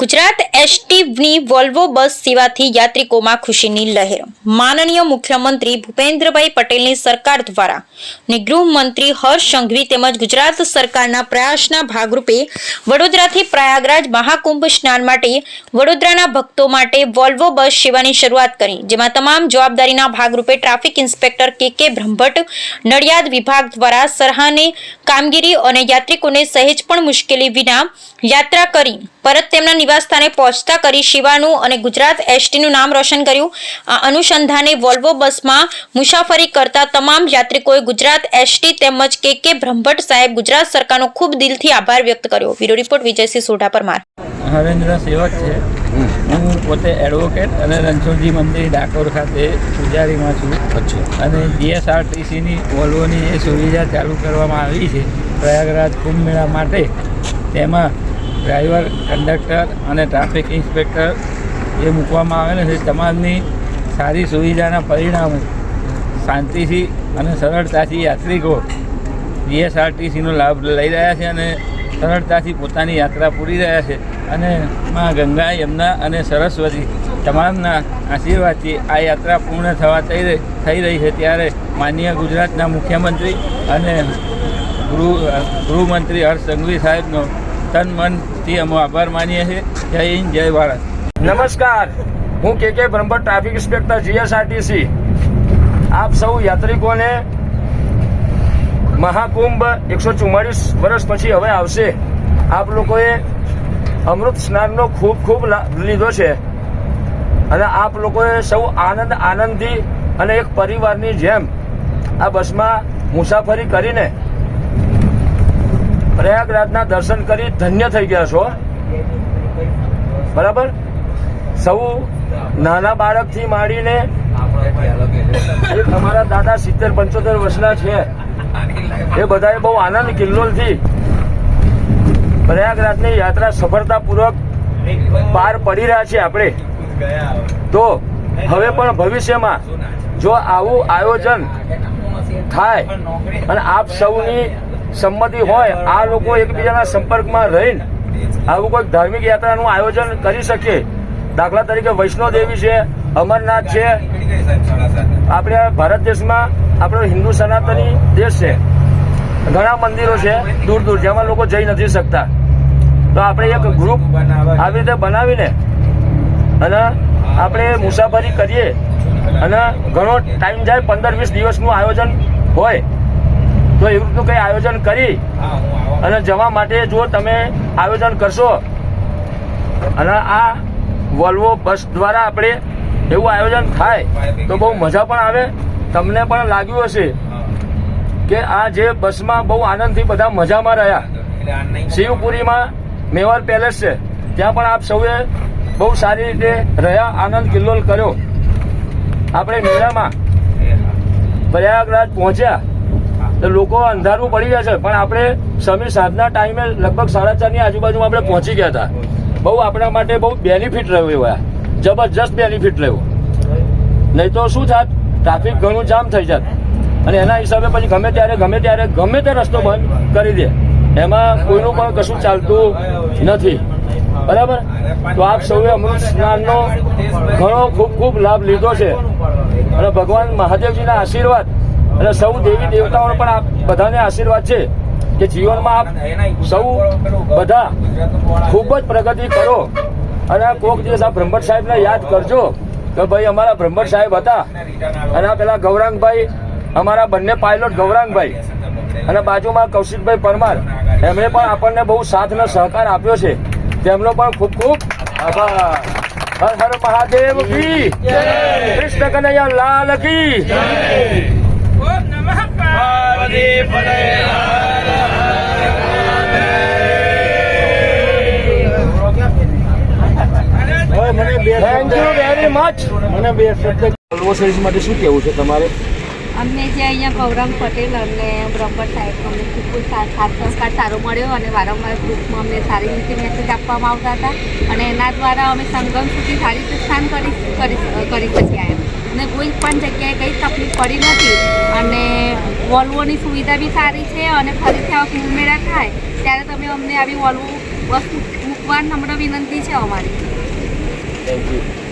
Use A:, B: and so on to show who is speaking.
A: Gujarat એસટીની Volvo બસ સેવાથી યાત્રિકોમાં ખુશીની લહેર. માનનીય મુખ્યમંત્રી ભૂપેન્દ્રભાઈ પટેલની સરકાર દ્વારા અને ગૃહમંત્રી હર્ષ સંઘવી તેમજ ગુજરાત સરકારના પ્રયાસના ભાગરૂપે વડોદરાથી પ્રયાગરાજ મહાકુંભ સ્નાન માટે વડોદરાના ભક્તો માટે વોલ્વો બસ સેવાની શરૂઆત કરી, જેમાં તમામ જવાબદારીના ભાગરૂપે ટ્રાફિક ઇન્સ્પેક્ટર કે કે બ્રહ્મભટ્ટ, નડિયાદ વિભાગ દ્વારા સરહાને કામગીરી અને યાત્રિકોને સહેજ પણ મુશ્કેલી વિના યાત્રા કરી, પરત તેમના નિવાસસ્થાને પહોંચતા કરી શિવાનું અને ગુજરાત એસટીનું નામ રોશન કર્યું. આ અનુસંધાને વોલ્વો બસમાં મુસાફરી કરતા તમામ યાત્રિકોએ ગુજરાત એસટી તેમજ કે કે બ્રહ્મભટ્ટ સાહેબ ગુજરાત સરકારનો ખૂબ દિલથી આભાર વ્યક્ત કર્યો. બ્યુરો રિપોર્ટ વિજયસિંહ સોઢા પરમાર
B: હવેન્દ્ર સેવક છે. હું પોતે એડવોકેટ અને રણછોડજી મંદિર ડાકોર ખાતે પૂજારીમાં છું. અને જીએસઆરટીસીની વોલ્વોની એ સુવિધા ચાલુ કરવામાં આવી છે. પ્રયાગરાજ કુંભ મેળા માટે. તેમાં ડ્રાઈવર, કંડક્ટર અને ટ્રાફિક ઇન્સ્પેક્ટર જે મૂકવામાં આવેલા છે. તમામની સારી સુવિધાના પરિણામે, શાંતિથી અને સરળતાથી યાત્રિકો જીએસઆરટીસીનો લાભ લઈ રહ્યા છે અને સરળતાથી પોતાની યાત્રા પૂરી રહ્યા છે. અને માં ગંગા, યમુના અને સરસ્વતી તમામના આશીર્વાદથી આ યાત્રા પૂર્ણ થવા થઈ રહી છે. ત્યારે માનનીય ગુજરાતના મુખ્યમંત્રી અને ગૃહ ગૃહમંત્રી હર્ષ સંઘવી સાહેબનો તન મનથી અમે આભાર માનીએ છીએ. જય હિન્દ, જય ભારત.
C: નમસ્કાર. હું કે કે બ્રહ્મભટ્ટ ટ્રાફિક ઇન્સ્પેક્ટર જીએસઆરટીસી. આપ સૌ યાત્રિકોને મહાકુંભ એકસો ચુમ્માળીસ વર્ષ પછી હવે આવશે. આપ લોકોએ અમૃત સ્નાનનો ખૂબ ખૂબ લાભ લીધો છે. અને આપ લોકોએ સૌ આનંદ આનંદથી અને એક પરિવારની જેમ આ બસમાં મુસાફરી કરીને પ્રયાગરાજના દર્શન કરી ધન્ય થઈ ગયા છો બરાબર? સૌ નાના બાળકથી માંડીને જે તમારા દાદા સિત્તેર, પંચોતેર વર્ષના છે. એ બધાએ બહુ આનંદ કિલ્લોલથી પ્રયાગરાજની યાત્રા સફળતાપૂર્વક પાર પડી રહ્યા છે આપણે. તો હવે પણ ભવિષ્યમાં જો આવું આયોજન થાય અને આપ સૌની સંમતિ હોય, આ લોકો એકબીજાના સંપર્કમાં રહીને આવું કોઈ ધાર્મિક યાત્રાનું આયોજન કરી શકે. દાખલા તરીકે વૈષ્ણો દેવી છે, અમરનાથ છે. આપણે ભારત દેશમાં, આપણો હિન્દુ સનાતની દેશ છે. ઘણા મંદિરો છે, દૂર દૂર, જેમાં લોકો જઈ નથી શકતા. તો આપણે એક ગ્રુપ આવી રીતે બનાવીને અને આપણે મુસાફરી કરીએ. અને ઘણો ટાઈમ જાય, પંદર વીસ દિવસનું આયોજન હોય. તો એ રીતનું કંઈ આયોજન કરી અને જવા માટે જો તમે આયોજન કરશો. અને આ વોલ્વો બસ દ્વારા આપણે એવું આયોજન થાય તો બહુ મજા પણ આવે. તમને પણ લાગ્યું હશે કે આ જે બસમાં બહુ આનંદથી બધા મજામાં રહ્યા. શિવપુરીમાં મેવાડ પેલેસ છે. ત્યાં પણ આપ સૌએ બહુ સારી રીતે રહ્યા આનંદ કિલ્લોલ કર્યો. આપણે મેળામાં પ્રયાગરાજ પહોંચ્યા. તો લોકો અંધારું પડી ગયા છે. પણ આપણે સમી સાંજના ટાઈમે લગભગ સાડા ચારની આજુબાજુમાં આપણે પહોંચી ગયા હતા. બહુ આપણા માટે બહુ બેનિફિટ રહ્યું એવું જબરજસ્ત બેનિફિટ રહ્યું. નહીં તો શું થાત? ટ્રાફિક ઘણું જામ થઈ જાત. અને એના હિસાબે પછી ગમે ત્યારે ગમે ત્યારે, ગમે તે રસ્તો બંધ કરી દે. એમાં કોઈનું પણ કશું ચાલતું નથી. બરાબર? તો આપ સૌએ અમૃત સ્નાનનો ઘણો ખૂબ ખૂબ લાભ લીધો છે. અને ભગવાન મહાદેવજીના આશીર્વાદ અને સૌ દેવી દેવતાઓનો પણ આપ બધાને આશીર્વાદ છે કે જીવનમાં આપ સૌ બધા ખૂબ જ પ્રગતિ કરો. અને કોક દિવસ આ બ્રહ્મટ સાહેબને યાદ કરજો કે ભાઈ અમારા બ્રહ્મભટ્ટ સાહેબ હતા. અને આ પેલા ગૌરાંગભાઈ અમારા બંને પાયલોટ ગૌરાંગભાઈ. અને બાજુમાં કૌશિકભાઈ પરમાર. એમણે પણ આપણને બહુ સાથ અને સહકાર આપ્યો છે. તેમનો પણ ખૂબ ખૂબ આભાર. હર હર મહાદેવ કી. કૃષ્ણ કનૈયા લાલ કી. થેન્ક યુ વેરી મચ મને બે શબ્દ વોલ્વો સર્વિસ માટે શું કહેવું છે તમારે?
D: અમને જે અહીંયા ગૌરંગ પટેલ અને બ્રહ્મભટ્ટ સાહેબ અમને ખૂબ સાથ સાથ સારો મળ્યો અને વારંવાર ગ્રુપમાં અમને સારી રીતે મેસેજ આપવામાં આવતા હતા. અને એના દ્વારા અમે સંગમ સુધી સારી રીતે સ્થાન કરી કરી કરી શક્યા એમ. અને કોઈ પણ જગ્યાએ કંઈ તકલીફ પડી નથી. અને વોલ્વોની સુવિધા બી સારી છે અને ફરીથી આવા કુંભ મેળા થાય, ત્યારે તમે અમને આવી વોલ્વો વસ્તુ ખૂબ હમણાં વિનંતી છે અમારી.
C: Thank you